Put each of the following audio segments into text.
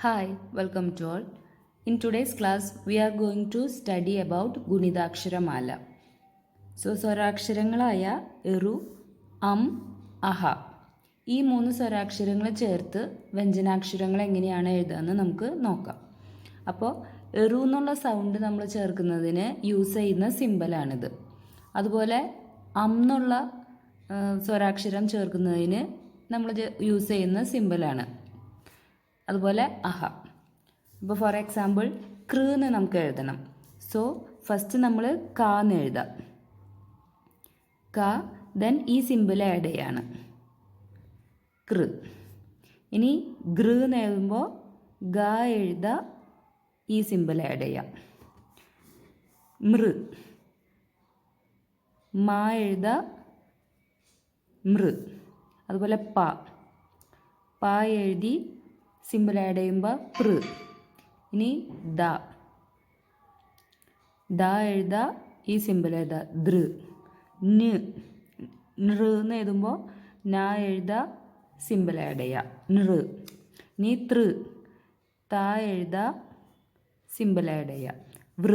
Hi, welcome to all. In today's class, we are going to study about ഗുണിതാക്ഷരമാല so സ്വരാക്ഷരങ്ങളായ എറു അം അഹ. ഈ മൂന്ന് സ്വരാക്ഷരങ്ങൾ ചേർത്ത് വ്യഞ്ജനാക്ഷരങ്ങൾ എങ്ങനെയാണ് എഴുതുകയെന്ന് നമുക്ക് നോക്കാം. അപ്പോൾ എറു എന്നുള്ള സൗണ്ട് നമ്മൾ ചേർക്കുന്നതിന് യൂസ് ചെയ്യുന്ന സിമ്പലാണിത് അതുപോലെ അം എന്നുള്ള സ്വരാക്ഷരം ചേർക്കുന്നതിന് നമ്മൾ യൂസ് ചെയ്യുന്ന സിമ്പലാണ് അതുപോലെ അഹ. ഇപ്പോൾ ഫോർ എക്സാമ്പിൾ കൃ എന്ന് നമുക്ക് എഴുതണം. സോ ഫസ്റ്റ് നമ്മൾ കാന്ന് എഴുതാം. ക ദെൻ ഈ സിമ്പിൾ ആഡ് ചെയ്യാണ്. കൃ. ഇനി ഗൃ എന്ന് എഴുതുമ്പോൾ ഗ എഴുത ഈ സിമ്പിൾ ആഡ് ചെയ്യാം. മൃ. മാ എഴുത മൃ. അതുപോലെ പ. പ എഴുതി സിമ്പിൾ ആഡ് ചെയ്യുമ്പോൾ പൃ ഇനി ദ. ദ എഴുത ഈ സിമ്പിൾ എഴുതുക ദൃ ന്. എന്ന് എഴുതുമ്പോൾ ന എഴുത സിമ്പിൾ ആഡ് ചെയ്യുക നൃ. ഇനി തൃ ത എഴുത സിമ്പിൾ ആഡ് ചെയ്യുക വൃ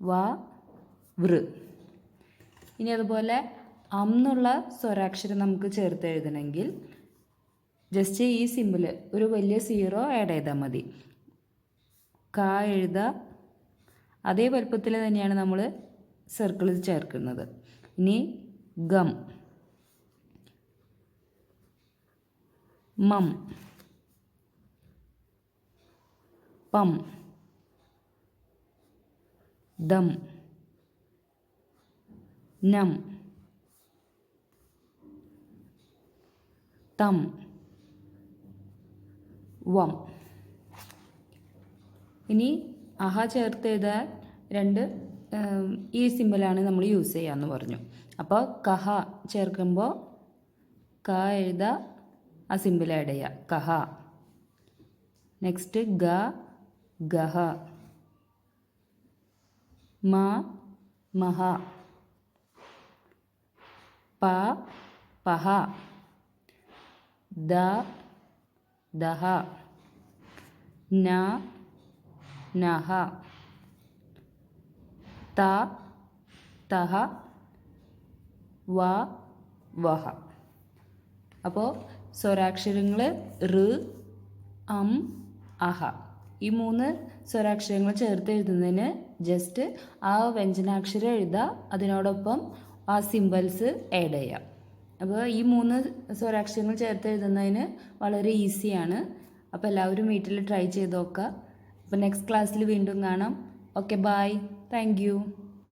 വ വൃ ഇനി അതുപോലെ അന്നുള്ള സ്വരാക്ഷരം നമുക്ക് ചേർത്ത് എഴുതണമെങ്കിൽ ജസ്റ്റ് ഈ സിമ്പിൾ ഒരു വലിയ സീറോ ആഡ് ചെയ്താൽ മതി. ക എഴുതുക അതേ വലുപ്പത്തിൽ തന്നെയാണ് നമ്മൾ സർക്കിളിൽ ചേർക്കുന്നത്. ഇനി ഗം. മം. പം. ദം. നം. തം. വം. ഇനി അഹ ചേർത്ത് ചെയ്താൽ രണ്ട് ഈ സിമ്പിളാണ് നമ്മൾ യൂസ് ചെയ്യാമെന്ന് പറഞ്ഞു. അപ്പോൾ കഹ ചേർക്കുമ്പോൾ ക എഴുത ആ സിമ്പിൾ ആഡ് ചെയ്യുക കഹ. നെക്സ്റ്റ് ഗ ഗഹ. മ മഹ. പ പഹ. ദ ദഹ. ന നഹ. ത തഹ. വ വഹ. അപ്പോൾ സ്വരാക്ഷരങ്ങൾ ഋ അം അഹ. ഈ മൂന്ന് സ്വരാക്ഷരങ്ങൾ ചേർത്ത് എഴുതുന്നതിന് ജസ്റ്റ് ആ വ്യഞ്ജനാക്ഷരം എഴുതുക അതിനോടൊപ്പം ആ സിംബൽസ് ആഡ് ചെയ്യാം. അപ്പോൾ ഈ മൂന്ന് സ്വരാക്ഷരങ്ങൾ ചേർത്ത് എഴുതുന്നതിന് വളരെ ഈസിയാണ്. അപ്പോൾ എല്ലാവരും വീട്ടിൽ ട്രൈ ചെയ്ത് നോക്കുക. അപ്പോൾ നെക്സ്റ്റ് ക്ലാസ്സിൽ വീണ്ടും കാണാം. Okay bye thank